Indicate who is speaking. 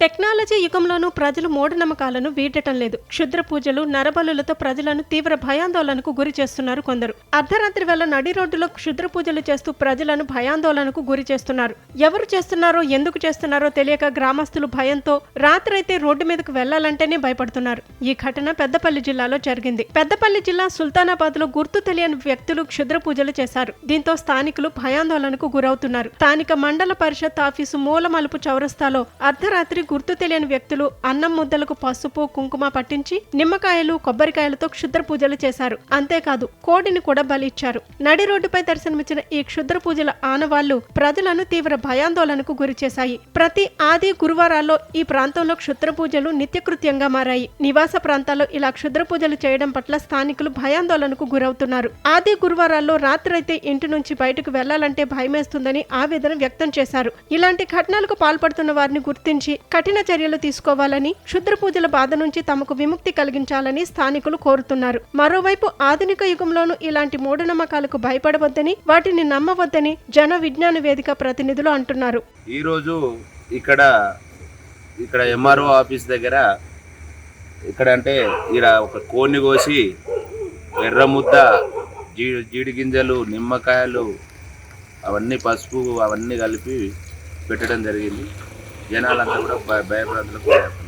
Speaker 1: Technology యుగంలోనూ ప్రజలు మూఢనమ్మకాలను వీడటం లేదు. క్షుద్ర పూజలు నరబలులతో ప్రజలను తీవ్ర భయాందోళనకు గురి చేస్తున్నారు కొందరు. అర్ధరాత్రి వేళ నడి రోడ్డులో క్షుద్ర పూజలు చేస్తూ ప్రజలను భయాందోళనకు గురి చేస్తున్నారు. ఎవరు చేస్తున్నారో ఎందుకు చేస్తున్నారో తెలియక గ్రామస్తులు భయంతో రాత్రైతే రోడ్డు మీదకు వెళ్ళాలంటేనే భయపడుతున్నారు. ఈ ఘటన పెద్దపల్లి జిల్లాలో జరిగింది. పెద్దపల్లి జిల్లా సుల్తానాబాద్లో గుర్తు తెలియని వ్యక్తులు క్షుద్ర పూజలు చేశారు. దీంతో స్థానికులు భయాందోళనకు గురవుతున్నారు. స్థానిక మండల పరిషత్ ఆఫీసు మూల మలుపు చౌరస్తాలో అర్ధరాత్రి గుర్తు తెలియని వ్యక్తులు అన్నం ముద్దలకు పసుపు కుంకుమ పట్టించి నిమ్మకాయలు కొబ్బరికాయలతో క్షుద్ర పూజలు చేశారు. అంతేకాదు కోడిని కూడా బలిచ్చారు. నడి రోడ్డుపై దర్శనమిచ్చిన ఈ క్షుద్ర పూజల ఆనవాళ్ళు ప్రజలను తీవ్ర భయాందోళనకు గురి చేశాయి. ప్రతి ఆది గురువారాల్లో ఈ ప్రాంతంలో క్షుద్ర పూజలు నిత్యకృత్యంగా మారాయి. నివాస ప్రాంతాల్లో ఇలా క్షుద్ర పూజలు చేయడం పట్ల స్థానికులు భయాందోళనకు గురవుతున్నారు. ఆది గురువారాల్లో రాత్రైతే ఇంటి నుంచి బయటకు వెళ్ళాలంటే భయమేస్తుందని ఆవేదన వ్యక్తం చేశారు. ఇలాంటి ఘటనలకు పాల్పడుతున్న వారిని గుర్తించి కఠిన చర్యలు తీసుకోవాలని క్షుద్ర పూజల బాధ నుంచి తమకు విముక్తి కలిగించాలని స్థానికులు కోరుతున్నారు. మరోవైపు ఆధునిక యుగంలోనూ ఇలాంటి మూఢనమ్మకాలకు భయపడవద్దని వాటిని నమ్మవద్దని జన విజ్ఞాన వేదిక ప్రతినిధులు అంటున్నారు.
Speaker 2: ఈరోజు ఇక్కడ ఇక్కడ ఎంఆర్ఓ ఆఫీస్ దగ్గర ఇక్కడ అంటే ఇక్కడ ఒక కోడిని కోసి ఎర్ర ముద్ద జీ జీడి గింజలు నిమ్మకాయలు అవన్నీ పసుపు అవన్నీ కలిపి పెట్టడం జరిగింది. జనాలంతా కూడా భయ భయప్రాంతాలకు గురవుతున్నారు